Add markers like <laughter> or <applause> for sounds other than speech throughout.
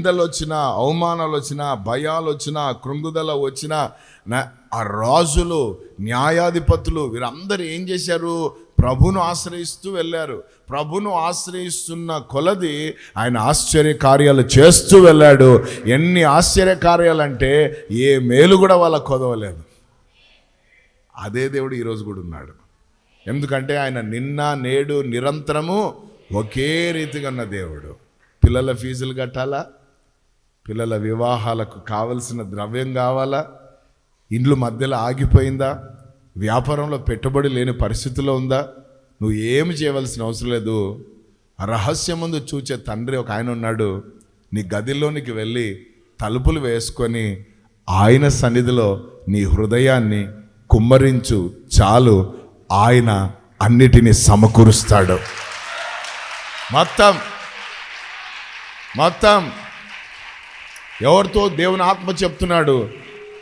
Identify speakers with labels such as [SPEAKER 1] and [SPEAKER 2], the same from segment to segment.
[SPEAKER 1] నిందలు వచ్చినా అవమానాలు వచ్చినా భయాలు వచ్చినా కృంగుదల వచ్చినా ఆ రాజులు న్యాయాధిపతులు వీరందరూ ఏం చేశారు? ప్రభును ఆశ్రయిస్తూ వెళ్ళారు. ప్రభును ఆశ్రయిస్తున్న కొలది ఆయన ఆశ్చర్య కార్యాలు చేస్తూ వెళ్ళాడు. ఎన్ని ఆశ్చర్య కార్యాలంటే ఏ మేలు కూడా వాళ్ళకు కొదవలేదు. అదే దేవుడు ఈరోజు కూడా ఉన్నాడు. ఎందుకంటే ఆయన నిన్న నేడు నిరంతరము ఒకే రీతిగా ఉన్న దేవుడు. పిల్లల ఫీజులు కట్టాలా? పిల్లల వివాహాలకు కావలసిన ద్రవ్యం కావాలా? ఇండ్లు మధ్యలో ఆగిపోయిందా? వ్యాపారంలో పెట్టుబడి లేని పరిస్థితిలో ఉందా? నువ్వు ఏమి చేయవలసిన అవసరం లేదు. రహస్యం ముందు చూచే తండ్రి ఒక ఆయన ఉన్నాడు. నీ గదిలోనికి వెళ్ళి తలుపులు వేసుకొని ఆయన సన్నిధిలో నీ హృదయాన్ని కుమ్మరించు. చాలు ఆయన అన్నిటినీ సమకూరుస్తాడు. మొత్తం. మొత్తం. ఎవరితో దేవుని ఆత్మ చెప్తున్నాడు?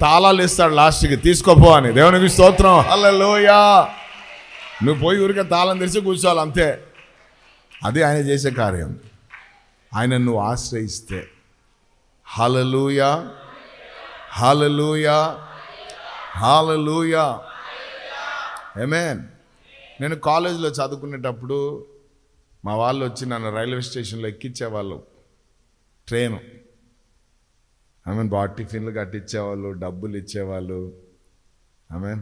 [SPEAKER 1] తాళాలు ఇస్తాడు లాస్ట్కి. తీసుకోపో అని. దేవునికి స్తోత్రం. అల్లలోయా నువ్వు పోయి ఊరికే తాళం తెరిచి కూర్చోవాలి అంతే. అది ఆయన చేసే కార్యం. ఆయన నువ్వు ఆశ్రయిస్తే. హలలుయా హలలుయా హలలుయా ఏమేన్ నేను కాలేజీలో చదువుకునేటప్పుడు మా వాళ్ళు వచ్చి నన్ను రైల్వే స్టేషన్లో ఎక్కించేవాళ్ళు. ట్రైను. ఐ మీన్ బాగా టిఫిన్లు కట్టించేవాళ్ళు డబ్బులు ఇచ్చేవాళ్ళు ఐ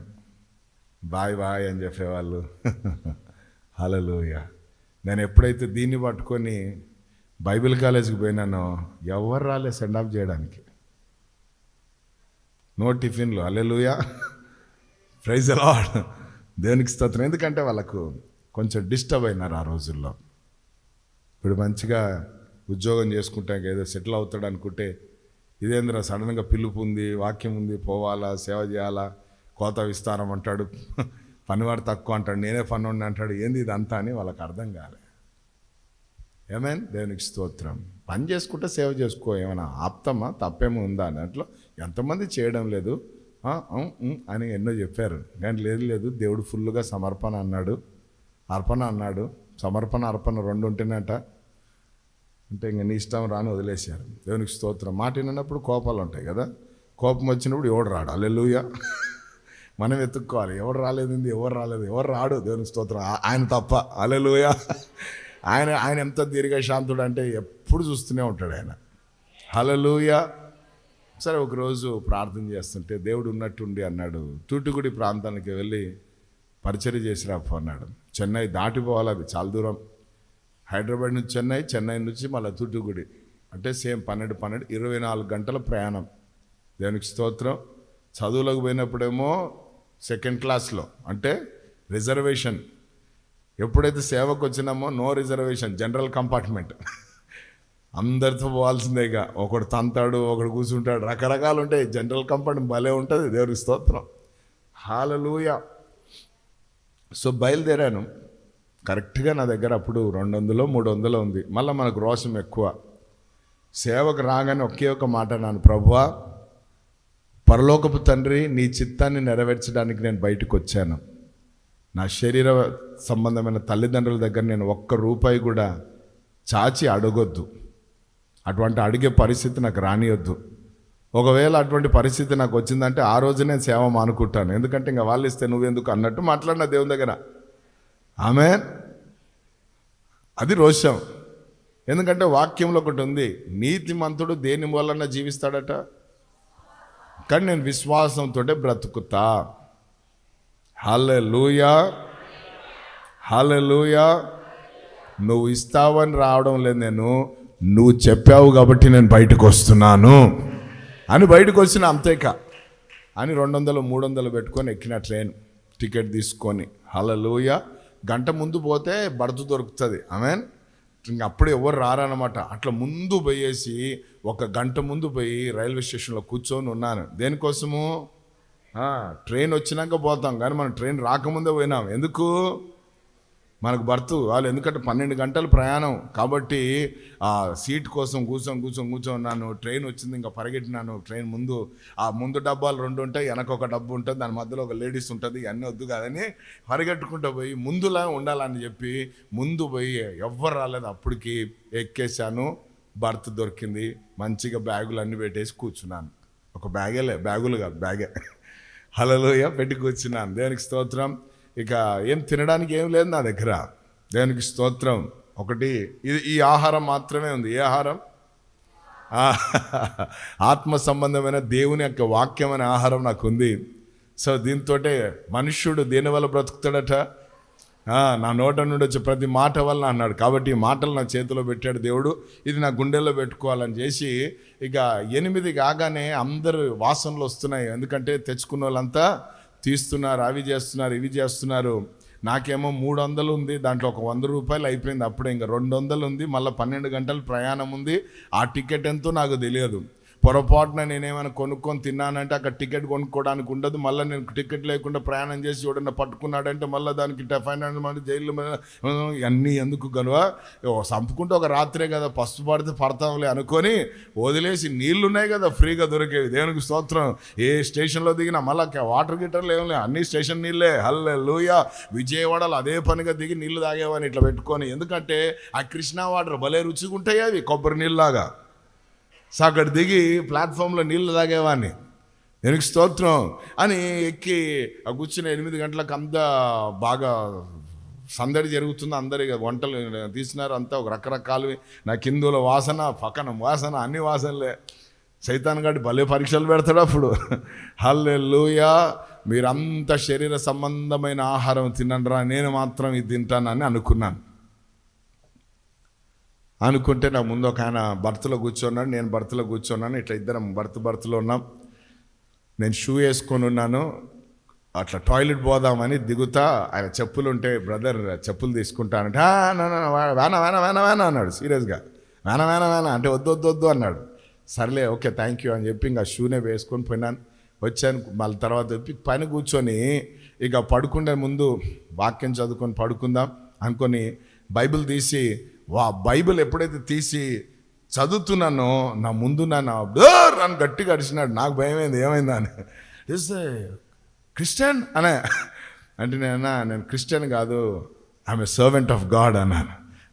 [SPEAKER 1] బాయ్ బాయ్ అని చెప్పేవాళ్ళు. <laughs> హలలోయ నేను ఎప్పుడైతే దీన్ని పట్టుకొని బైబిల్ కాలేజీకి పోయినానో ఎవరు రాలే సెండ్ ఆఫ్ చేయడానికి. నో టిఫిన్లు అల్లెలుయా ప్రైజ్ అలాడ్ దేవునికి స్తోత్రం? ఎందుకంటే వాళ్ళకు కొంచెం డిస్టర్బ్ అయినారు ఆ రోజుల్లో. ఇప్పుడు మంచిగా ఉద్యోగం చేసుకుంటాక ఏదో సెటిల్ అవుతాడు అనుకుంటే ఇదేంద్ర సడన్గా పిలుపు ఉంది వాక్యం ఉంది పోవాలా సేవ చేయాలా కోత విస్తారం అంటాడు. <laughs> పనివాడు తక్కువ అంటాడు నేనే పని ఉండి అంటాడు. ఏంది ఇదంతా అని వాళ్ళకి అర్థం కాలే. ఏమేన్ దేవునికి స్తోత్రం. పని చేసుకుంటే సేవ చేసుకో ఏమైనా ఆప్తమా తప్పేమో ఉందా అన్నట్లు ఎంతమంది చేయడం లేదు. అని ఎన్నో చెప్పారు. కానీ లేదు లేదు దేవుడు ఫుల్గా సమర్పణ అన్నాడు. అర్పణ అన్నాడు. సమర్పణ అర్పణ రెండు ఉంటేనట అంటే ఇంక నీ ఇష్టం రాని వదిలేశారు. దేవునికి స్తోత్రం. మాట వినప్పుడు కోపాలు ఉంటాయి కదా. కోపం వచ్చినప్పుడు ఎవడు రాడు? అల్లెలుయ <laughs> మనం వెతుక్కోవాలి. ఎవరు రాలేదు ఎవరు రాలేదు? ఎవరు రాడు? దేవునికి స్తోత్రం. ఆయన తప్ప. అల్లెలుయ <laughs> ఆయన ఆయన ఎంత దీర్ఘశాంతుడు అంటే ఎప్పుడు చూస్తూనే ఉంటాడు ఆయన. హలలుయ సరే ఒకరోజు ప్రార్థన చేస్తుంటే దేవుడు ఉన్నట్టుండి అన్నాడు. తూటుగుడి ప్రాంతానికి వెళ్ళి పరిచయం చేసి అన్నాడు. చెన్నై దాటిపోవాలి అది. చాలా దూరం. హైదరాబాద్ నుంచి చెన్నై చెన్నై నుంచి మళ్ళీ తూటుగుడి అంటే సేమ్ పన్నెండు పన్నెండు ఇరవై నాలుగు గంటల ప్రయాణం. దేవునికి స్తోత్రం. చదువులకు పోయినప్పుడేమో సెకండ్ క్లాస్లో అంటే రిజర్వేషన్ ఎప్పుడైతే సేవకు వచ్చినామో నో రిజర్వేషన్ జనరల్ కంపార్ట్మెంట్ అందరితో పోవాల్సిందేగా ఒకడు తంతాడు ఒకడు కూర్చుంటాడు. రకరకాలు ఉంటాయి. జనరల్ కంపార్ట్మెంట్ భలే ఉంటుంది. దేవునికి స్తోత్రం. హాలలుయా సో బయలుదేరాను. కరెక్ట్గా నా దగ్గర అప్పుడు రెండు వందలు మూడు వందలు ఉంది. మళ్ళీ మనకు రోషం ఎక్కువ. సేవకు రాగానే ఒకే ఒక మాట నాను ప్రభువా పరలోకపు తండ్రి నీ చిత్తాన్ని నెరవేర్చడానికి నేను బయటకు వచ్చాను నా శరీర సంబంధమైన తల్లిదండ్రుల దగ్గర నేను ఒక్క రూపాయి కూడా చాచి అడగొద్దు. అటువంటి అడిగే పరిస్థితి నాకు రానియొద్దు. ఒకవేళ అటువంటి పరిస్థితి నాకు వచ్చిందంటే ఆ రోజు నేను సేవ మానుకుంటాను. ఎందుకంటే ఇంకా వాళ్ళు ఇస్తే నువ్వెందుకు? అన్నట్టు మాట్లాడిన దేవుని దగ్గర. ఆమె. అది రోషం. ఎందుకంటే వాక్యంలో ఒకటి ఉంది నీతిమంతుడు దేని వలన జీవిస్తాడట? కానీ నేను విశ్వాసంతో బ్రతుకుతా. హల్లెలూయా. హల్లెలూయా. నువ్వు ఇస్తావని రావడం లేదు నేను. నువ్వు చెప్పావు కాబట్టి నేను బయటకు వస్తున్నాను. అని బయటకు వచ్చిన అంతేక అని రెండు వందలు మూడు వందలు పెట్టుకొని ఎక్కిన ట్రైన్ టికెట్ తీసుకొని. హలలుయ గంట ముందు పోతే బర్త్ దొరుకుతుంది. అమెన్ ఇంక అప్పుడు ఎవరు రారనమాట అట్లా ముందు పోయేసి ఒక గంట ముందు పోయి రైల్వే స్టేషన్లో కూర్చొని ఉన్నాను. దేనికోసము? ట్రైన్ వచ్చినాక పోతాం. కానీ మనం ట్రైన్ రాకముందే పోయినాం. ఎందుకు? మనకు బర్త్ వాళ్ళు ఎందుకంటే పన్నెండు గంటలు ప్రయాణం. కాబట్టి ఆ సీట్ కోసం కూర్చొని కూర్చొని కూర్చొన్నాను ట్రైన్ వచ్చింది ఇంకా పరిగెట్టినాను. ట్రైన్ ముందు ఆ ముందు డబ్బాలు రెండు ఉంటాయి వెనక ఒక డబ్బు ఉంటుంది దాని మధ్యలో ఒక లేడీస్ ఉంటుంది ఇవన్నీ వద్దు కాదని పరిగెట్టుకుంటూ పోయి ముందులా ఉండాలని చెప్పి ముందు పోయి ఎవ్వరు రాలేదు. అప్పటికి ఎక్కేశాను. బర్త్ దొరికింది. మంచిగా బ్యాగులు అన్నీ పెట్టేసి కూర్చున్నాను. ఒక బ్యాగేలే బ్యాగులు కాదు బ్యాగే. హలలోయ పెట్టి కూర్చున్నాను. దేవునికి స్తోత్రం. ఇక ఏం తినడానికి ఏం లేదు నా దగ్గర. దేవునికి స్తోత్రం. ఒకటి ఇది ఈ ఆహారం మాత్రమే ఉంది. ఏ ఆహారం? ఆత్మ సంబంధమైన దేవుని యొక్క వాక్యం అనే ఆహారం నాకు ఉంది. సో దీంతో మనుష్యుడు దేనివల్ల బ్రతుకుతాడట? నా నోట నుండి వచ్చే ప్రతి మాట వల్ల అన్నాడు. కాబట్టి ఈ మాటలు నా చేతిలో పెట్టాడు దేవుడు. ఇది నా గుండెల్లో పెట్టుకోవాలని చేసి ఇక ఎనిమిది కాగానే అందరు వాసనలు వస్తున్నాయి. ఎందుకంటే తెచ్చుకున్న వాళ్ళంతా తీస్తున్నారు అవి చేస్తున్నారు ఇవి చేస్తున్నారు. నాకేమో మూడు వందలు ఉంది దాంట్లో ఒక వంద రూపాయలు అయిపోయింది అప్పుడే ఇంకా రెండు వందలు ఉంది మళ్ళీ పన్నెండు గంటలు ప్రయాణం ఉంది. ఆ టికెట్ ఎంతో నాకు తెలియదు. పొరపాటున నేనేమైనా కొనుక్కొని తిన్నానంటే అక్కడ టికెట్ కొనుక్కోవడానికి ఉండదు. మళ్ళీ నేను టికెట్ లేకుండా ప్రయాణం చేసి ఎవడన్నా పట్టుకున్నాడంటే మళ్ళీ దానికి ఫైవ్ హండ్రెడ్ జైలు అన్నీ ఎందుకు గనువ? చంపుకుంటే ఒక రాత్రే కదా పసుపు పడితే పడతాంలే అనుకొని వదిలేసి నీళ్ళు ఉన్నాయి కదా ఫ్రీగా దొరికేవి. దేవునికి స్తోత్రం. ఏ స్టేషన్లో దిగినా మళ్ళీ వాటర్ గిటర్లు ఏం లేదు అన్ని స్టేషన్ నీళ్ళే హల్లే లూయ విజయవాడలో అదే పనిగా దిగి నీళ్ళు తాగేవాని ఇట్లా పెట్టుకొని. ఎందుకంటే ఆ కృష్ణా వాటర్ భలే రుచిగా ఉంటాయి అవి కొబ్బరి నీళ్ళలాగా సో అక్కడ దిగి ప్లాట్ఫామ్లో నీళ్ళు తాగేవాడిని. వెనక్కి స్తోత్రం అని ఎక్కి ఆ కూర్చుని ఎనిమిది గంటలకు అంతా బాగా సందడి జరుగుతుంది. అందరి వంటలు తీసినారు. అంతా ఒక రకరకాలు నా కిందుల వాసన పక్కన వాసన అన్ని వాసనలే. సైతాన్ గడి భలే పరీక్షలు పెడతాడు అప్పుడు. హల్లే లూయా మీరంతా శరీర సంబంధమైన ఆహారం తినండిరా నేను మాత్రం ఇది తింటానని అనుకున్నాను. అనుకుంటే నా ముందు ఒక ఆయన భర్తలో కూర్చున్నాడు నేను భర్తలో కూర్చున్నాను ఇట్లా ఇద్దరం భర్త భర్తలో ఉన్నాం. నేను షూ వేసుకొని ఉన్నాను అట్లా టాయిలెట్ పోదామని దిగుతా ఆయన చెప్పులు ఉంటే బ్రదర్ చెప్పులు తీసుకుంటానంటే వేనా నా, నా, నా, వేన వేన వేన అన్నాడు సీరియస్గా. వేన వేన వేన అంటే వద్దు వద్దు వద్దు అన్నాడు. సర్లే ఓకే థ్యాంక్ యూ అని చెప్పి ఇంకా షూనే వేసుకొని పోయినాను. వచ్చాను మళ్ళీ తర్వాత చెప్పి పైన కూర్చొని ఇక పడుకుండే ముందు వాక్యం చదువుకొని పడుకుందాం అనుకొని బైబిల్ తీసి వా బైబిల్ ఎప్పుడైతే తీసి చదువుతున్నానో నా ముందు నన్ను "బ్రర్" అని గట్టిగా అరిచినాడు. నాకు భయమైంది ఏమైందా అని. ఇస్ క్రిస్టియన్ అనే. అంటే నేను అన్నా, నేను క్రిస్టియన్ కాదు. ఐఎమ్ సర్వెంట్ ఆఫ్ గాడ్ అన్నాను.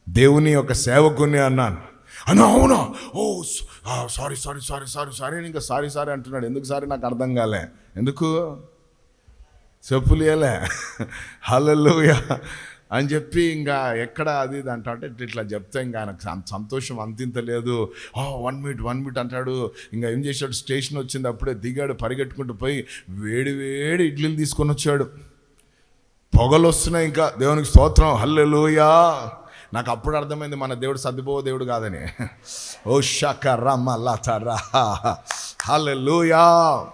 [SPEAKER 1] దేవుని యొక్క సేవకుని అన్నాను. అన్నా అవునా? ఓ sorry sorry sorry sorry sorry ఇంకా సారీ సారీ అంటున్నాడు. ఎందుకు సారీ నాకు అర్థం కాలే. ఎందుకు? చెప్పులేలే హల్లెలూయా <laughs> అని చెప్పి ఇంకా ఎక్కడ అది ఇది అంటా అంటే ఇట్లా చెప్తే ఇంకా ఆయనకు అంత సంతోషం అంతింత లేదు వన్ మినిట్ వన్ మినిట్ అంటాడు. ఇంకా ఏం చేశాడు? స్టేషన్ వచ్చింది. అప్పుడే దిగాడు. పరిగెట్టుకుంటూ పోయి వేడి వేడి ఇడ్లీలు తీసుకొని వచ్చాడు. పొగలు వస్తున్నాయి ఇంకా. దేవునికి స్తోత్రం. హల్లెలూయా. నాకు అప్పుడు అర్థమైంది మన దేవుడు సర్దిపో దేవుడు కాదని. ఓ షక రమలతరా హల్లెలూయా.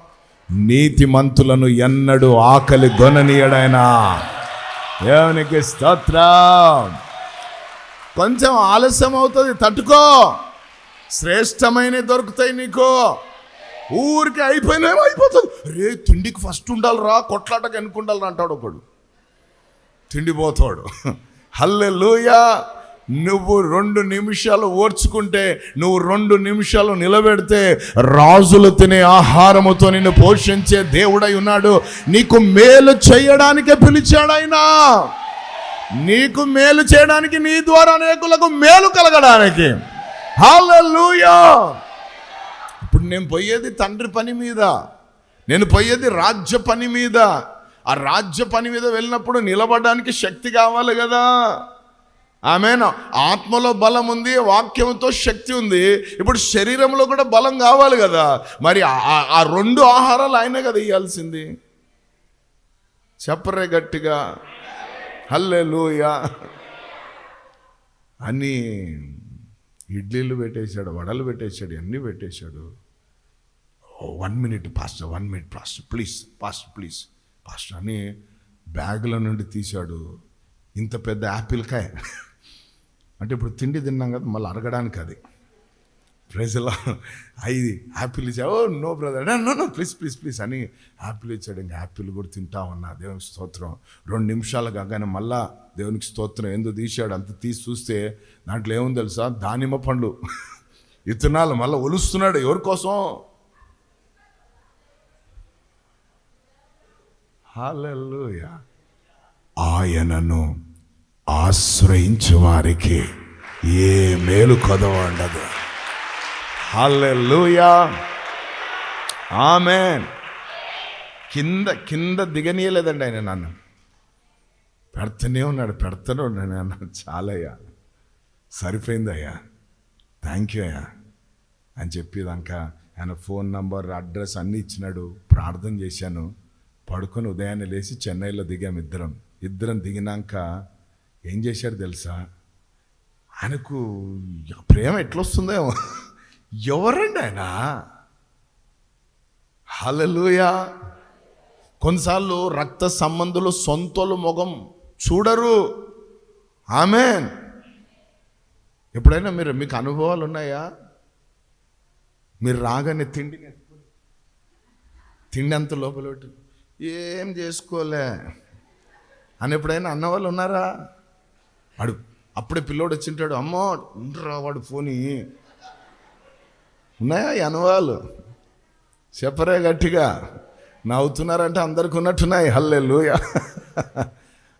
[SPEAKER 1] నీతిమంతులను ఎన్నడూ ఆకలి గొననీయడైనా దేవునికి స్తోత్రం. కొంచెం ఆలస్యం అవుతుంది తట్టుకో. శ్రేష్టమైన దొరుకుతాయి నీకు. ఊరికి అయిపోయినామో అయిపోతుంది. రే తిండికి ఫస్ట్ ఉండాలిరా కొట్లాటకి ఎన్నుకుండాలి అంటాడు ఒకడు. తిండిపోతాడు. <laughs> హల్లెలూయా. నువ్వు రెండు నిమిషాలు ఓర్చుకుంటే నువ్వు రెండు నిమిషాలు నిలబెడితే రాజులు తినే ఆహారముతో నిన్ను పోషించే దేవుడై ఉన్నాడు. నీకు మేలు చేయడానికే పిలిచాడు ఆయన నీకు మేలు చేయడానికి నీ ద్వారా అనేకులకు మేలు కలగడానికి. హాలూయా ఇప్పుడు నేను పోయేది తండ్రి పని మీద. నేను పోయేది రాజ్య పని మీద. ఆ రాజ్య పని మీద వెళ్ళినప్పుడు నిలబడడానికి శక్తి కావాలి కదా. ఆమెను. ఆత్మలో బలం ఉంది వాక్యంతో శక్తి ఉంది. ఇప్పుడు శరీరంలో కూడా బలం కావాలి కదా. మరి ఆ- రెండు ఆహారాలు ఆయనే కదా ఇవ్వాల్సింది చెప్పరే గట్టిగా. హల్లే అన్నీ ఇడ్లీలు పెట్టేశాడు వడలు పెట్టేశాడు అన్నీ పెట్టేశాడు. One minute pastor one minute pastor please pastor please. Pastor అని బ్యాగుల నుండి తీశాడు. ఇంత పెద్ద యాపిల్కాయ అంటే ఇప్పుడు తిండి తిన్నాం కదా మళ్ళీ అరగడానికి అది. ప్రైజ్లా ఐదు యాపిల్ ఇచ్చా ఓ no brother no no please please please అని యాపిల్ ఇచ్చాడు. ఇంకా యాపిల్ కూడా తింటా ఉన్నా దేవునికి స్తోత్రం. రెండు నిమిషాలు కాగానే మళ్ళా దేవునికి స్తోత్రం. ఎందుకు తీశాడు అంత తీసి చూస్తే దాంట్లో ఏముంది తెలుసా? దానిమ్మ పండ్లు. ఇతనాలు మళ్ళీ ఒలుస్తున్నాడు ఎవరి కోసం? హాలెల్లుయా. ఆయనను ఆశ్రయించు వారికి. ఏ మేలు కొదవ ఉండదు హల్లెలూయా. ఆమె కింద కింద దిగనీయలేదండి ఆయన నన్ను. పెడతనే ఉన్నాడు పెడతనే ఉన్నాడు అన్న చాలయ్యా. సరిపోయిందయ్యా. థ్యాంక్ యూ అయ్యా. అని చెప్పేదాకా ఆయన ఫోన్ నంబర్ అడ్రస్ అన్నీ ఇచ్చినాడు. ప్రార్థన చేశాను. పడుకొని ఉదయాన్నే లేచి చెన్నైలో దిగాం ఇద్దరం. ఇద్దరం దిగినాక ఏం చేశారు తెలుసా? ఆయనకు ప్రేమ ఎట్లొస్తుందేమో. ఎవరండి ఆయన? హలలుయా కొన్నిసార్లు రక్త సంబంధులు సొంతలు మొగం చూడరు. ఆమె ఎప్పుడైనా మీరు మీకు అనుభవాలు ఉన్నాయా? మీరు రాగానే తిండి తిండి అంత లోపల పెట్టి. ఏం చేసుకోలే. అని ఎప్పుడైనా అన్నవాళ్ళు ఉన్నారా? వాడు అప్పుడే పిల్లోడు వచ్చింటాడు అమ్మో ఉండరా వాడు పోనీ. ఉన్నాయా ఈ చెప్పరే గట్టిగా నవ్వుతున్నారంటే అందరికి ఉన్నట్టున్నాయి. హల్లే లూయ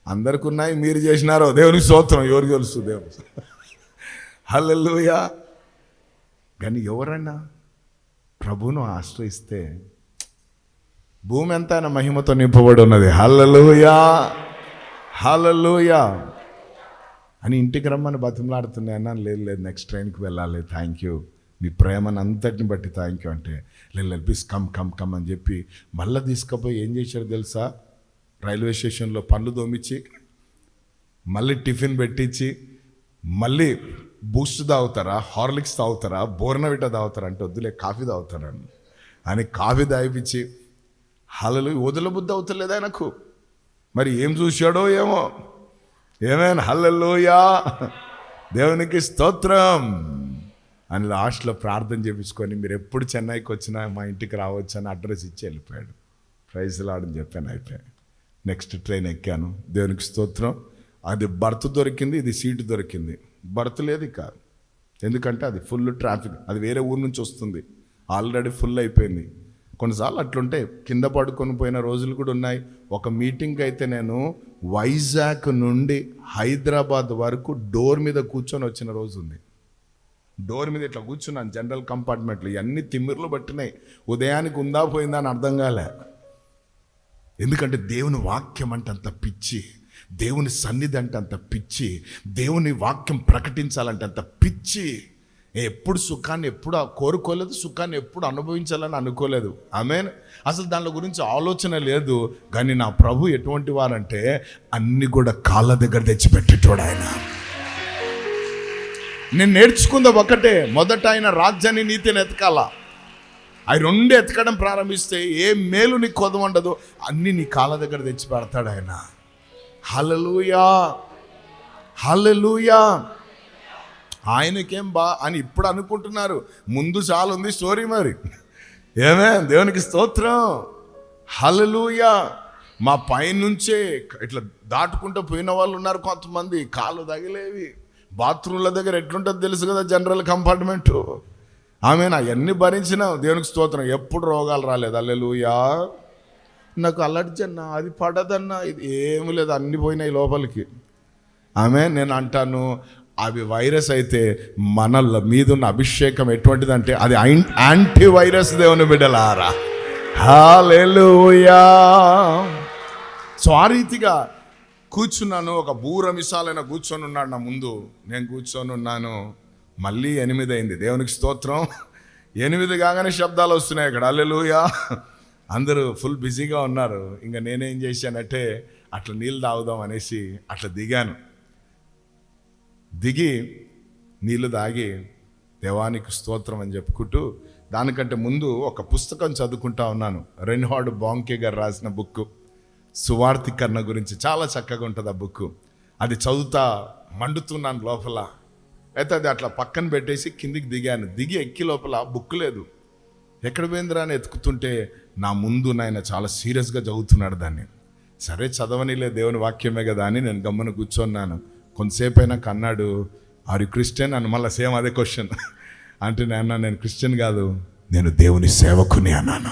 [SPEAKER 1] అందరికి ఉన్నాయి మీరు చేసినారో. దేవునికి స్తోత్రం ఎవరికి తెలుసు దేవుడు హల్లెల్లుయా లూయ కానీ ఎవరన్నా ప్రభును ఆశ్రయిస్తే భూమి ఎంత ఆయన మహిమతో నింపబడి ఉన్నది. హల్లలుయా. హల్లలుయా. అని ఇంటికి రమ్మని బతిమలాడుతున్నాయన్నా లేదు లేదు నెక్స్ట్ ట్రైన్కి వెళ్ళాలి థ్యాంక్ యూ మీ ప్రేమను అంతటిని బట్టి థ్యాంక్ యూ అంటే లేదు ప్లీజ్ కమ్ కమ్ కమ్ అని చెప్పి మళ్ళీ తీసుకుపోయి ఏం చేశారు తెలుసా? రైల్వే స్టేషన్లో పళ్ళు దోమిచ్చి మళ్ళీ టిఫిన్ పెట్టించి మళ్ళీ బూస్ట్ తాగుతారా హార్లిక్స్ తాగుతారా బోర్నవిట తాగుతారా అంటే వద్దులే కాఫీ తాగుతారని అని. కాఫీ తాగిపించి హలలు వదలబుద్ధి అవుతలేదా నాకు మరి ఏం చూశాడో ఏమో? ఏమైనా హల్లెలూయా దేవునికి స్తోత్రం. అని లాస్ట్లో ప్రార్థన చేపించుకొని మీరు ఎప్పుడు చెన్నైకి వచ్చినా మా ఇంటికి రావచ్చు అని అడ్రస్ ఇచ్చి వెళ్ళిపోయాడు. ప్రైజ్ లాడని చెప్పాను అయిపోయాయి. నెక్స్ట్ ట్రైన్ ఎక్కాను. దేవునికి స్తోత్రం. అది బర్త్ దొరికింది ఇది సీటు దొరికింది. బర్త్ లేదు ఇక. ఎందుకంటే అది ఫుల్ ట్రాఫిక్ అది వేరే ఊరు నుంచి వస్తుంది. ఆల్రెడీ ఫుల్ అయిపోయింది. కొన్నిసార్లు అట్లుంటే కింద పడుకొని పోయిన రోజులు కూడా ఉన్నాయి. ఒక మీటింగ్కి అయితే నేను వైజాగ్ నుండి హైదరాబాద్ వరకు డోర్ మీద కూర్చొని వచ్చిన రోజు ఉంది. డోర్ మీద ఇట్లా కూర్చున్నాను జనరల్ కంపార్ట్మెంట్లు ఇవన్నీ తిమ్మిర్లు పట్టినాయి. ఉదయానికి ఉందా పోయిందా అని అర్థం కాలే. ఎందుకంటే దేవుని వాక్యం అంటే అంత పిచ్చి దేవుని సన్నిధి అంటే అంత పిచ్చి దేవుని వాక్యం ప్రకటించాలంటే అంత పిచ్చి. ఎప్పుడు సుఖాన్ని ఎప్పుడు కోరుకోలేదు సుఖాన్ని ఎప్పుడు అనుభవించాలని అనుకోలేదు. ఆమె అసలు దాని గురించి ఆలోచన లేదు. కానీ నా ప్రభు ఎటువంటి వారంటే అన్ని కూడా కాళ్ళ దగ్గర తెచ్చిపెట్టేటోడు ఆయన. నేను నేర్చుకుంది ఒకటే మొదట ఆయన రాజ్యాన్ని నీతిని ఎతకాల. అవి రెండు ఎతకడం ప్రారంభిస్తే ఏ మేలు నీకు కొదవండదు అన్ని నీ కాళ్ళ దగ్గర తెచ్చి పెడతాడు ఆయన. హలలుయా హలలుయా ఆయనకేం బా అని ఇప్పుడు అనుకుంటున్నారు. ముందు చాలా ఉంది స్టోరీ మరి. ఏమే? దేవునికి స్తోత్రం. హలలుయా మా పైనుంచే ఇట్లా దాటుకుంటూ పోయిన వాళ్ళు ఉన్నారు కొంతమంది. కాళ్ళు తగిలేవి. బాత్రూమ్ల దగ్గర ఎట్లుంటుందో తెలుసు కదా జనరల్ కంపార్ట్మెంటు. ఆమె అవన్నీ భరించిన దేవునికి స్తోత్రం. ఎప్పుడు రోగాలు రాలేదు. అల్లెలుయా నాకు అలర్జీ అన్న అది పడదన్న ఇది ఏమి లేదు. అన్ని పోయినాయి లోపలికి. ఆమె నేను అంటాను. అవి వైరస్ అయితే మన మీద ఉన్న అభిషేకం ఎటువంటిదంటే అది యాంటీ వైరస్ దేవుని బిడ్డలారా. హాలెలుయా సో ఆ రీతిగా కూర్చున్నాను ఒక బూర మిసాలైన కూర్చొని ఉన్నాడు నా ముందు. నేను కూర్చొని ఉన్నాను. మళ్ళీ ఎనిమిది అయింది. దేవునికి స్తోత్రం. ఎనిమిది కాగానే శబ్దాలు వస్తున్నాయి ఇక్కడ. అల్లెలుయా అందరూ ఫుల్ బిజీగా ఉన్నారు. ఇంకా నేనేం చేశానంటే అట్లా నీళ్ళు తాగుదాం అనేసి అట్లా దిగాను. దిగి నీళ్ళు తాగి దేవానికి స్తోత్రం అని చెప్పుకుంటూ దానికంటే ముందు ఒక పుస్తకం చదువుకుంటా ఉన్నాను. రెన్హార్డ్ బాంకే గారు రాసిన బుక్ సువార్థీకరణ గురించి చాలా చక్కగా ఉంటుంది ఆ బుక్ అది చదువుతా మండుతున్నాను లోపల. అయితే అది అట్లా పక్కన పెట్టేసి కిందికి దిగాను. దిగి ఎక్కి లోపల బుక్ లేదు. ఎక్కడ పోయిందిరా అని ఎతుకుతుంటే నా ముందు నాయన చాలా సీరియస్గా చదువుతున్నాడు దాన్ని. సరే చదవనిలే దేవుని వాక్యమే కదా అని నేను గమ్మున కూర్చున్నాను. కొంతసేపు అయినాక అన్నాడు ఆర్ యు క్రిస్టియన్? అని మళ్ళీ సేమ్ అదే క్వశ్చన్. అంటే నేను నేను క్రిస్టియన్ కాదు నేను దేవుని సేవకుని అన్నాను.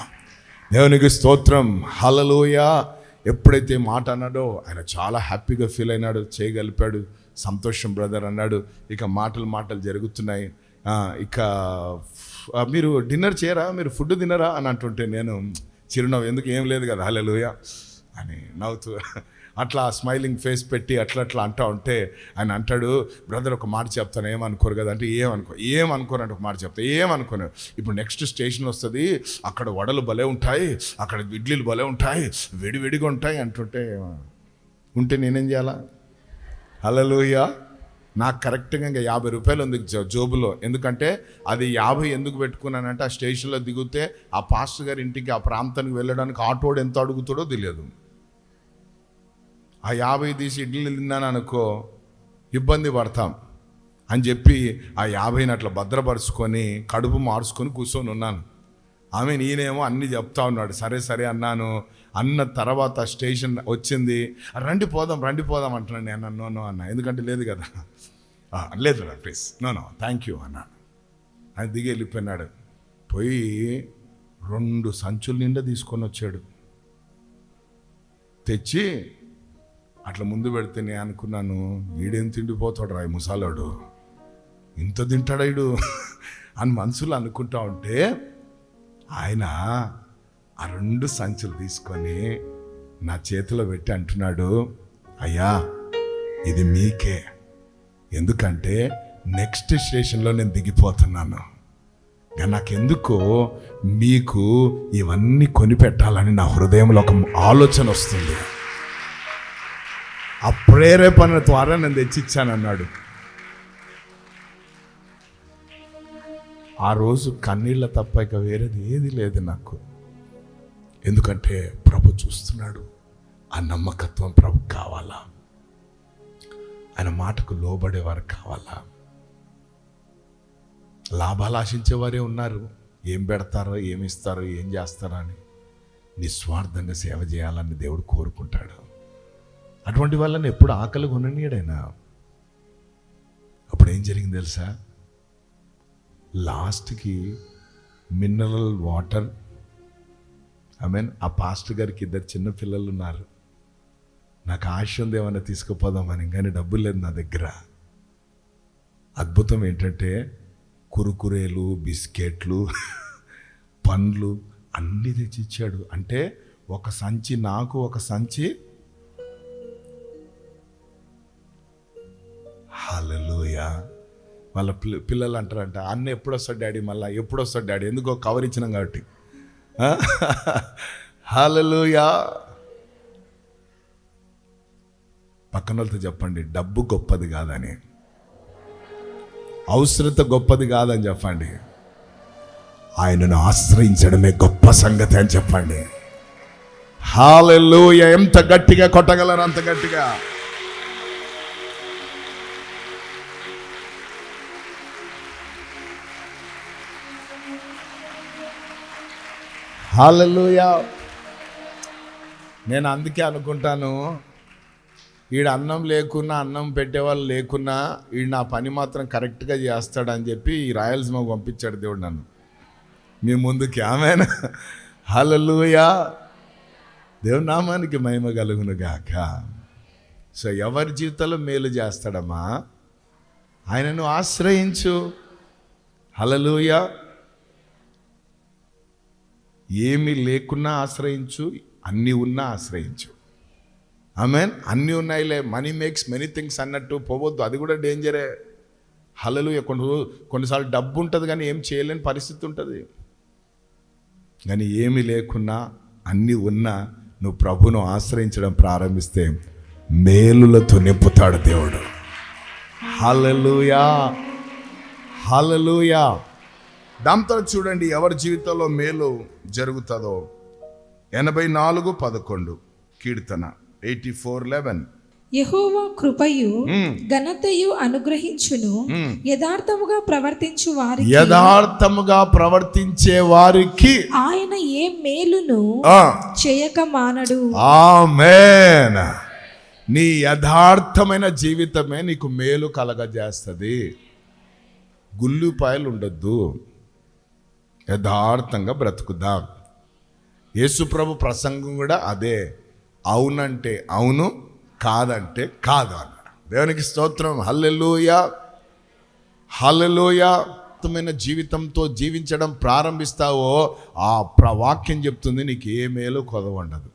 [SPEAKER 1] దేవునికి స్తోత్రం హలలోయ ఎప్పుడైతే మాట అన్నాడో ఆయన చాలా హ్యాపీగా ఫీల్ అయినాడు చేయగలిపాడు సంతోషం బ్రదర్ అన్నాడు. ఇక మాటలు మాటలు జరుగుతున్నాయి. ఇక మీరు డిన్నర్ చేయరా? మీరు ఫుడ్ తినరా? అని అంటుంటే నేను చిరునవ్వు ఎందుకు? ఏం లేదు కదా హలలోయ అని నవ్వుతూ అట్లా స్మైలింగ్ ఫేస్ పెట్టి అట్లా అట్లా అంటా ఉంటే ఆయన అంటాడు బ్రదర్ ఒక మాట చెప్తాను. ఏమనుకోరు కదా అంటే ఏమనుకో ఏమనుకోరు అంటే ఒక మాట చెప్తాను ఏమనుకోను. ఇప్పుడు నెక్స్ట్ స్టేషన్ వస్తుంది అక్కడ వడలు భలే ఉంటాయి అక్కడ ఇడ్లీలు భలే ఉంటాయి విడివిడిగా ఉంటాయి అంటుంటే ఉంటే నేనేం చేయాలా? అలలోయ నాకు కరెక్ట్గా ఇంకా యాభై రూపాయలు ఉంది జోబులో. ఎందుకంటే అది యాభై ఎందుకు పెట్టుకున్నానంటే ఆ స్టేషన్లో దిగితే ఆ పాస్టర్ గారి ఇంటికి ఆ ప్రాంతానికి వెళ్ళడానికి ఆటోడు ఎంత అడుగుతాడో తెలియదు. ఆ యాభై తీసి ఇడ్లీలు తిన్నాను అనుకో ఇబ్బంది పడతాం అని చెప్పి ఆ యాభైని అట్లా భద్రపరుచుకొని కడుపు మార్చుకొని కూర్చొని ఉన్నాను. ఆమె నేనేమో అన్నీ చెప్తా ఉన్నాడు. సరే సరే అన్నాను. అన్న తర్వాత స్టేషన్ వచ్చింది. రండి పోదాం రండి పోదాం అంటున్నాను నేను నో నో అన్న. ఎందుకంటే లేదు కదా. లేదు రా please no no thank you అన్నాను అని దిగి వెళ్ళిపోయినాడు. పోయి రెండు సంచుల నిండా తీసుకొని వచ్చాడు. తెచ్చి అట్లా ముందు పెడితే నేను అనుకున్నాను వీడేం తిండిపోతాడు రా ఈ ముసాలోడు? ఇంత తింటాడాడు అని మనసులో అనుకుంటా ఉంటే ఆయన ఆ రెండు సంచులు తీసుకొని నా చేతిలో పెట్టి అంటున్నాడు అయ్యా ఇది మీకే. ఎందుకంటే నెక్స్ట్ స్టేషన్లో నేను దిగిపోతున్నాను. నాకెందుకు మీకు ఇవన్నీ కొనిపెట్టాలని నా హృదయంలో ఒక ఆలోచన వస్తుంది. ఆ ప్రేరేపణ ద్వారా నేను తెచ్చిచ్చానన్నాడు ఆ రోజు కన్నీళ్ళ తప్ప ఇక వేరేది ఏది లేదు నాకు. ఎందుకంటే ప్రభు చూస్తున్నాడు. ఆ నమ్మకత్వం ప్రభు కావాలా? ఆయన మాటకు లోబడేవారు కావాలా? లాభాలు ఆశించేవారే ఉన్నారు. ఏం పెడతారో ఏమి ఇస్తారో ఏం చేస్తారో అని నిస్వార్థంగా సేవ చేయాలని దేవుడు కోరుకుంటాడు. అటువంటి వాళ్ళని ఎప్పుడు ఆకలి కొననీయడైనా అప్పుడు ఏం జరిగింది తెలుసా? లాస్ట్కి మినరల్ వాటర్ ఐ మీన్ ఆ పాస్టర్ గారికి ఇద్దరు చిన్న పిల్లలు ఉన్నారు. నాకు ఆశ ఉంది ఏమైనా తీసుకుపోదామని కానీ డబ్బులు లేదు నా దగ్గర. అద్భుతం ఏంటంటే కురుకురేలు బిస్కెట్లు పండ్లు అన్నీ తెచ్చిచ్చాడు. అంటే ఒక సంచి నాకు ఒక సంచి హల్లెలూయా. వాళ్ళ పిల్ల పిల్లలు అంటారంట అన్న ఎప్పుడు వస్తాడు డాడీ మళ్ళీ? ఎప్పుడు వస్తాడు డాడీ? ఎందుకో కవర్ ఇచ్చినాం కాబట్టి <laughs> హాలలోయ పక్కన వాళ్ళతో చెప్పండి డబ్బు గొప్పది కాదని అవసరత గొప్పది కాదని చెప్పండి. ఆయనను ఆశ్రయించడమే గొప్ప సంగతి అని చెప్పండి. హాలెలూయ ఎంత గట్టిగా కొట్టగలరు అంత గట్టిగా? హాలెలూయా. నేను అందుకే అనుకుంటాను ఈడ అన్నం లేకున్నా అన్నం పెట్టేవాళ్ళు లేకున్నా ఈడు నా పని మాత్రం కరెక్ట్గా చేస్తాడని చెప్పి ఈ రాయలసీమకు పంపించాడు దేవుడు నన్ను. మీ ముందుకి ఆమెను. హలలుయా. దేవుని నామానికి మహిమ కలుగును గాక. సో ఎవరి జీవితంలో మేలు చేస్తాడమ్మా? ఆయనను ఆశ్రయించు. హలలుయా. ఏమీ లేకున్నా ఆశ్రయించు అన్నీ ఉన్నా ఆశ్రయించు. మీన్ అన్నీ ఉన్నాయిలే. మనీ మేక్స్ మెనీ థింగ్స్ అన్నట్టు పోవద్దు. అది కూడా డేంజరే హలలు కొన్ని కొన్నిసార్లు డబ్బు ఉంటుంది కానీ ఏం చేయలేని పరిస్థితి ఉంటుంది. కానీ ఏమి లేకున్నా అన్నీ ఉన్నా నువ్వు ప్రభును ఆశ్రయించడం ప్రారంభిస్తే మేలులతో నింపుతాడు దేవుడు. హలలుయా హలలుయా దాంతో చూడండి ఎవరి జీవితంలో మేలు జరుగుతుందో. ఎనభై నాలుగు పదకొండు కీర్తన ఎయిటీ ఫోర్ లెవెన్.
[SPEAKER 2] యెహోవా కృపయు ఘనతయు అనుగ్రహించును. యథార్థముగా ప్రవర్తించు వారికి
[SPEAKER 1] యథార్థముగా ప్రవర్తించే వారికి
[SPEAKER 2] ఆయన ఏ మేలును చేయక మానడు.
[SPEAKER 1] ఆమేన్. నీ యథార్థమైన జీవితమే నీకు మేలు కలగజేస్తుంది. గుల్లుపాయలు ఉండొద్దు. యథార్థంగా బ్రతుకుదాం. యేసుప్రభు ప్రసంగం కూడా అదే. అవునంటే అవును కాదంటే కాదు అన్నాడు. దేవునికి స్తోత్రం. హల్లెలూయ. హల్లెలూయా. జీవితంతో జీవించడం ప్రారంభిస్తావో ఆ ప్ర వాక్యం చెప్తుంది నీకు ఏ మేలు కొదవండదు.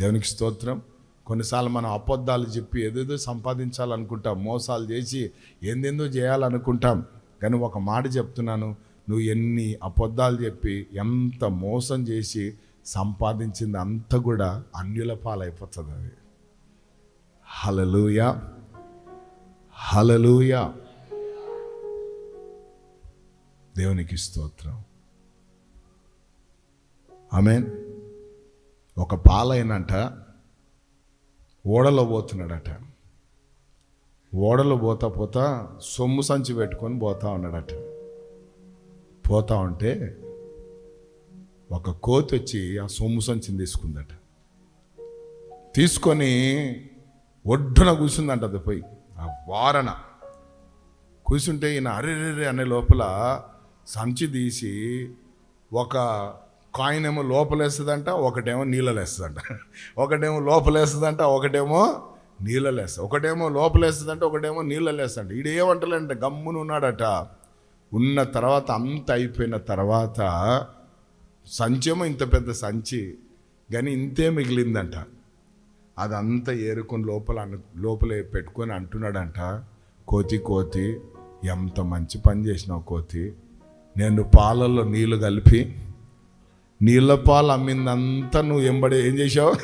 [SPEAKER 1] దేవునికి స్తోత్రం. కొన్నిసార్లు మనం అబద్ధాలు చెప్పి ఏదేదో సంపాదించాలనుకుంటాం మోసాలు చేసి ఏందేందో చేయాలనుకుంటాం. కానీ ఒక మాట చెప్తున్నాను నువ్వు ఎన్ని అబద్ధాలు చెప్పి ఎంత మోసం చేసి సంపాదించింది అంతా కూడా అన్యుల పాలైపోతుంది అది. హలలుయా హలలుయా దేవునికి స్తోత్రం. ఆమెన్. ఒక పాలైనంట ఓడలో పోతున్నాడట. ఓడలో పోతా పోతా సొమ్ము సంచి పెట్టుకొని పోతా ఉన్నాడట. పోతా ఉంటే ఒక కోతి వచ్చి ఆ సొమ్ము సంచిని తీసుకుందట. తీసుకొని ఒడ్డున కూర్చుందంట అది పోయి ఆ వారన. కూర్చుంటే ఈయన అరెరెరే అనే లోపల సంచి తీసి ఒక కాయిన్ ఏమో లోపలేస్తుందంట ఒకటేమో నీళ్ళలేస్తుందంట. ఒకటేమో లోపలేస్తుందంట ఒకటేమో నీళ్ళలేస్తా ఒకటేమో లోపలేస్తుందంట ఒకటేమో నీళ్ళలేస్తా వేస్తుందంట ఈడు ఏమంటలేంట గమ్మున ఉన్నాడట ఉన్న తర్వాత అంత అయిపోయిన తర్వాత సంచేమో ఇంత పెద్ద సంచి కానీ ఇంతే మిగిలిందంట. అదంతా ఏరుకొని లోపల అను లోపల పెట్టుకొని అంటున్నాడంట కోతి కోతి ఎంత మంచి పని చేసినావు కోతి. నేను పాలల్లో నీళ్ళు కలిపి నీళ్ళ పాలు అమ్మిందంతా నువ్వు ఎంబడి ఏం చేసావు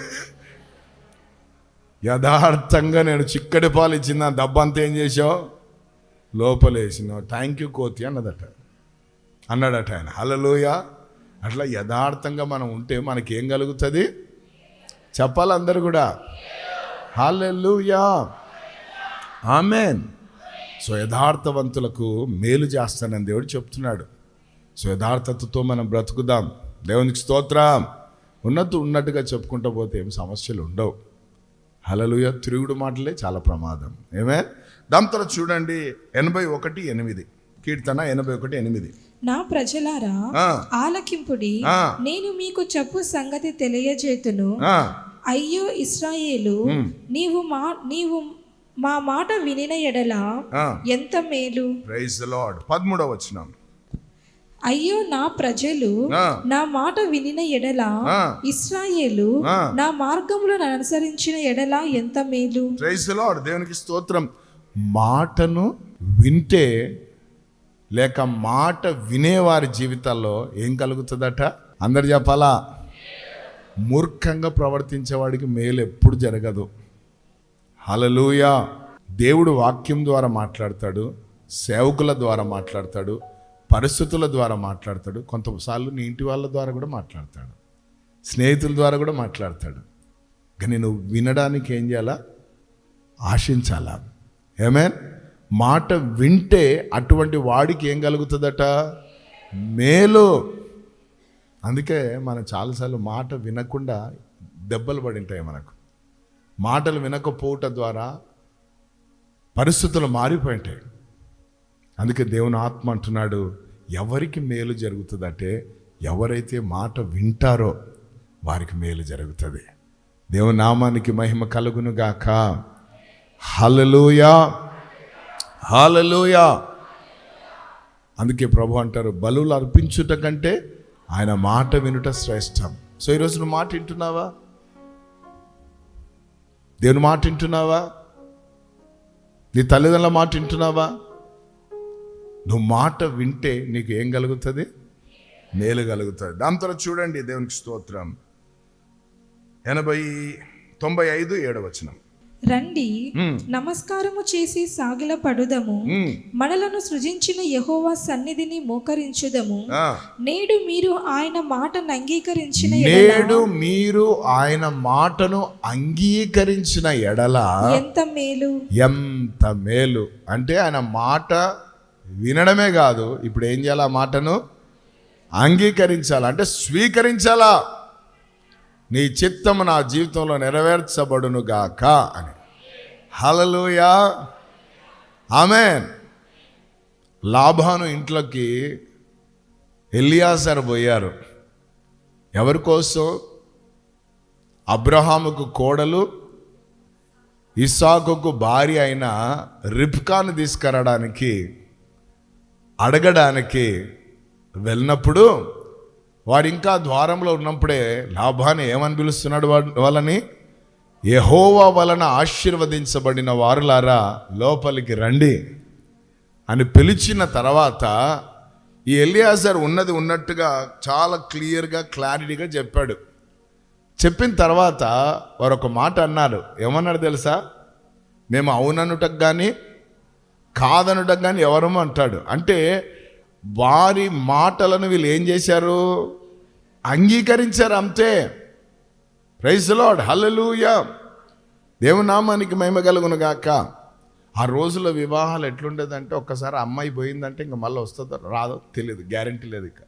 [SPEAKER 1] యథార్థంగా నేను చిక్కటి పాలు ఇచ్చిన దబ్బంతా ఏం చేసావు లోపలేసినావు థ్యాంక్ యూ కోతి అన్నదట. అన్నాడట ఆయన. హలలోయ అట్లా యథార్థంగా మనం ఉంటే మనకేం కలుగుతుంది? చెప్పాలి అందరు కూడా. హలలుయా ఆమెన్ సో యథార్థవంతులకు మేలు చేస్తానని దేవుడు చెప్తున్నాడు. సో యథార్థతతో మనం బ్రతుకుదాం. దేవునికి స్తోత్రం. ఉన్నట్టు ఉన్నట్టుగా చెప్పుకుంటూ పోతే ఏం సమస్యలు ఉండవు. హలలుయ తిరుగుడు మాటలే చాలా ప్రమాదం. ఏమే దాని తర్వాత చూడండి ఎనభై ఒకటి ఎనిమిది. కీర్తన ఎనభై ఒకటి ఎనిమిది.
[SPEAKER 2] నా ప్రజలారా ఆలకింపుడి. నేను మీకు చెప్పు సంగతి తెలియజేతును. అయ్యో ఇస్రాయేలు నీవు మా నీవు మా మాట వినిన ఎడల. ఎంత మేలు?
[SPEAKER 1] ప్రైజ్ లార్డ్ పదమూడవ వచ్చినాం
[SPEAKER 2] అయ్యో నా ప్రజలు. నా మాట వినిన ఎడల. ఇస్రాయేలు. నా మార్గములను అనుసరించిన ఎడల ఎంత మేలు?
[SPEAKER 1] ప్రైజ్ లార్డ్ దేవునికి స్తోత్రం. మాటను వింటే లేక మాట వినేవారి జీవితాల్లో ఏం కలుగుతుందట? అందరు చెప్పాలా? మూర్ఖంగా ప్రవర్తించేవాడికి మేలు ఎప్పుడు జరగదు. హలలుయా దేవుడు వాక్యం ద్వారా మాట్లాడతాడు సేవకుల ద్వారా మాట్లాడతాడు పరిస్థితుల ద్వారా మాట్లాడతాడు కొంతసార్లు నీ ఇంటి వాళ్ళ ద్వారా కూడా మాట్లాడతాడు స్నేహితుల ద్వారా కూడా మాట్లాడతాడు. కానీ నువ్వు వినడానికి ఏం చేయాలా? ఆశించాలా? ఏమే మాట వింటే అటువంటి వాడికి ఏం కలుగుతుందట? మేలు. అందుకే మనం చాలాసార్లు మాట వినకుండా దెబ్బలు పడి ఉంటాయి మనకు. మాటలు వినకపోవట ద్వారా పరిస్థితులు మారిపోయింటాయి. అందుకే దేవుని ఆత్మ అంటున్నాడు ఎవరికి మేలు జరుగుతుందంటే ఎవరైతే మాట వింటారో వారికి మేలు జరుగుతుంది. దేవునామానికి మహిమ కలుగును గాక హలలుయా హలలుయా అందుకే ప్రభు అంటారు బలులు అర్పించుట కంటే ఆయన మాట వినుట శ్రేష్టం. సో ఈరోజు నువ్వు మాట వింటున్నావా? దేవుని మాట వింటున్నావా? నీ తల్లిదండ్రుల మాట వింటున్నావా? నువ్వు మాట వింటే నీకు ఏం కలుగుతుంది? మేలు కలుగుతుంది. దాని తర్వాత చూడండి దేవునికి స్తోత్రం. ఎనభై తొంభై ఐదు ఏడవచనం
[SPEAKER 2] రండి నమస్కారము చేసి సాగిల పడుదము. మనలను సృజించిన యెహోవా సన్నిధిని మోకరించుదము. నేడు మీరు ఆయన మాటను అంగీకరించిన
[SPEAKER 1] నేడు మీరు ఆయన మాటను అంగీకరించిన ఎడల
[SPEAKER 2] ఎంత మేలు?
[SPEAKER 1] ఎంత మేలు? అంటే ఆయన మాట వినడమే కాదు. ఇప్పుడు ఏం చేయాలి ఆ మాటను? అంగీకరించాలి. అంటే స్వీకరించాలా? నీ చిత్తము నా జీవితంలో నెరవేర్చబడును గాక అని. హలలుయా ఆమె లాభాను ఇంట్లోకి ఎలియాసర్ పోయారు. ఎవరి కోసం? అబ్రహాముకు కోడలు ఇస్సాకుకు భార్య అయిన రిప్కాను తీసుకురావడానికి అడగడానికి వెళ్ళినప్పుడు వాడు ఇంకా ద్వారంలో ఉన్నప్పుడే లాభాన్ని ఏమని పిలుస్తున్నాడు వా- వాళ్ళని? యహోవా వలన ఆశీర్వదించబడిన వారులారా లోపలికి రండి అని పిలిచిన తర్వాత ఈ ఎలియాజర్ ఉన్నది ఉన్నట్టుగా చాలా క్లియర్గా క్లారిటీగా చెప్పాడు. చెప్పిన తర్వాత వారు ఒక మాట అన్నారు. ఏమన్నాడు తెలుసా? మేము అవుననుటకు కానీ కాదనుటకు కానీ ఎవరము అంటాడు. అంటే వారి మాటలను వీళ్ళు ఏం చేశారు? అంగీకరించారు అంతే. ప్రైజ్ లాడ్ హల్లెలూయ దేవునామానికి మహిమ కలుగును గాక. ఆ రోజుల్లో వివాహాలు ఎట్లుండేదంటే ఒక్కసారి అమ్మాయి పోయిందంటే ఇంకా మళ్ళీ వస్తుందో రాదో తెలియదు గ్యారంటీ లేదు ఇక.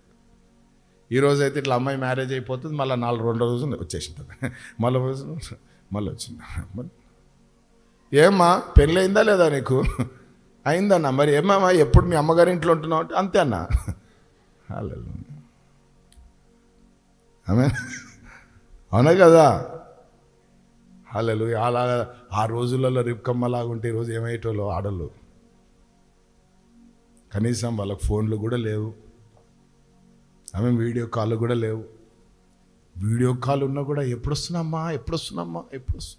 [SPEAKER 1] ఈరోజు అయితే ఇట్లా అమ్మాయి మ్యారేజ్ అయిపోతుంది మళ్ళీ నాలుగు రెండు రోజులు వచ్చేసింటుంది మళ్ళీ రోజు మళ్ళీ వచ్చింది. ఏమ్మా పెళ్ళి అయిందా లేదా నీకు? అయిందన్న మరి ఏమమ్మా ఎప్పుడు మీ అమ్మగారి ఇంట్లో ఉంటున్నావు అంటే అంతే అన్న. హల్లెలూయా. ఆమె అవునా కదా? హల్లెలు అలా ఆ రోజులలో రిప్కమ్మలాగా ఉంటే ఈరోజు ఏమయ్యేటోళ్ళు? ఆడలు కనీసం వాళ్ళకి ఫోన్లు కూడా లేవు. ఆమె వీడియో కాల్ కూడా లేవు. వీడియో కాల్ ఉన్నా కూడా ఎప్పుడు వస్తున్నామ్మా ఎప్పుడు వస్తున్నామ్మా ఎప్పుడు వస్తు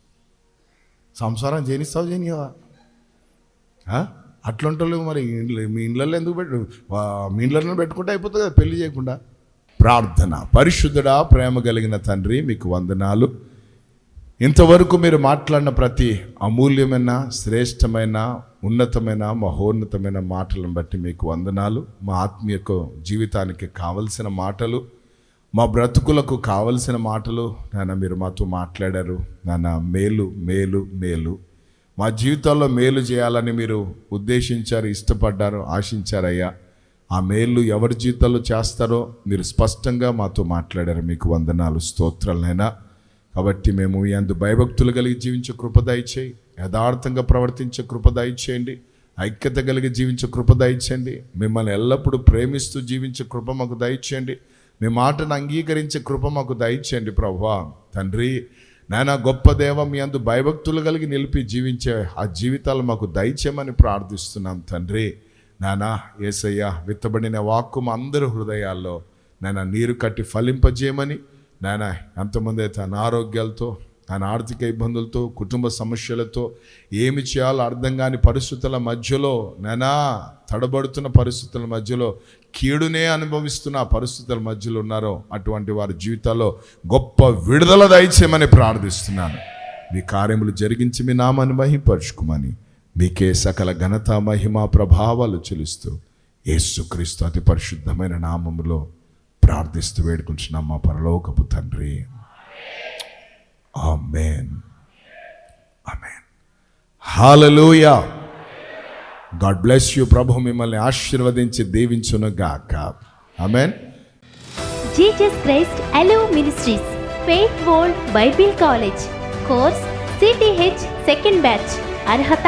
[SPEAKER 1] సంసారం చేయనిస్తావు చేయనివా అట్లుంటలు మరి మీ ఇండ్లలో ఎందుకు పెట్టు మీ ఇండ్లలో పెట్టుకుంటే అయిపోతుంది కదా పెళ్ళి చేయకుండా? ప్రార్థన. పరిశుద్ధుడా ప్రేమ కలిగిన తండ్రి మీకు వందనాలు. ఇంతవరకు మీరు మాట్లాడిన ప్రతి అమూల్యమైన శ్రేష్టమైన ఉన్నతమైన మహోన్నతమైన మాటలను బట్టి మీకు వందనాలు. మా ఆత్మీయకు జీవితానికి కావలసిన మాటలు మా బ్రతుకులకు కావలసిన మాటలు నాన్న మీరు మాతో మాట్లాడారు. నాన్న మేలు మేలు మేలు. మా జీవితాల్లో మేలు చేయాలని మీరు ఉద్దేశించారు ఇష్టపడ్డారు ఆశించారయ్యా. ఆ మేలు ఎవరి జీవితాల్లో చేస్తారో మీరు స్పష్టంగా మాతో మాట్లాడారు. మీకు వందనాలు స్తోత్రాలనైనా కాబట్టి మేము ఎందు భయభక్తులు కలిగి జీవించే కృప దయచేయి. యథార్థంగా ప్రవర్తించే కృప దయచేయండి. ఐక్యత కలిగి జీవించే కృప దయచేయండి. మిమ్మల్ని ఎల్లప్పుడూ ప్రేమిస్తూ జీవించే కృప మాకు దయచేయండి. మీ మాటను అంగీకరించే కృప మాకు దయచేయండి ప్రభా తండ్రి నాయన గొప్ప దేవ మీ అందు భయభక్తులు కలిగి నిలిపి జీవించే ఆ జీవితాలు మాకు దయచేయమని ప్రార్థిస్తున్నాం తండ్రి. నానా ఏసయ్య విత్తబడిన వాక్కు అందరి హృదయాల్లో నాయన నీరు కట్టి ఫలింపజేయమని నాయన ఎంతమంది అయితే అనారోగ్యాలతో ఆయన ఆర్థిక ఇబ్బందులతో కుటుంబ సమస్యలతో ఏమి చేయాలో అర్థం కాని పరిస్థితుల మధ్యలో నేనా తడబడుతున్న పరిస్థితుల మధ్యలో కీడునే అనుభవిస్తున్న పరిస్థితుల మధ్యలో ఉన్నారో అటువంటి వారి జీవితాల్లో గొప్ప విడుదల దయచేయమని ప్రార్థిస్తున్నాను. మీ కార్యములు జరిగించి మీ నామాన్ని మహిపరుచుకోమని మీకే సకల ఘనత మహిమ ప్రభావాలు చెలుస్తూ యేసుక్రీస్తు అతి పరిశుద్ధమైన నామములో ప్రార్థిస్తూ వేడుకుంటున్నాం మా పరలోకపు తండ్రి. ఆమెన్. ఆమెన్. హాలూయా గాడ్ బ్లెస్ యూ. ప్రభు మిమ్మల్ని ఆశీర్వదించి దీవించును గాక. ఆమెన్.
[SPEAKER 3] జీసస్ క్రైస్ట్ అలో ministries faith world Bible college course సిటీహెచ్ second batch. అర్హత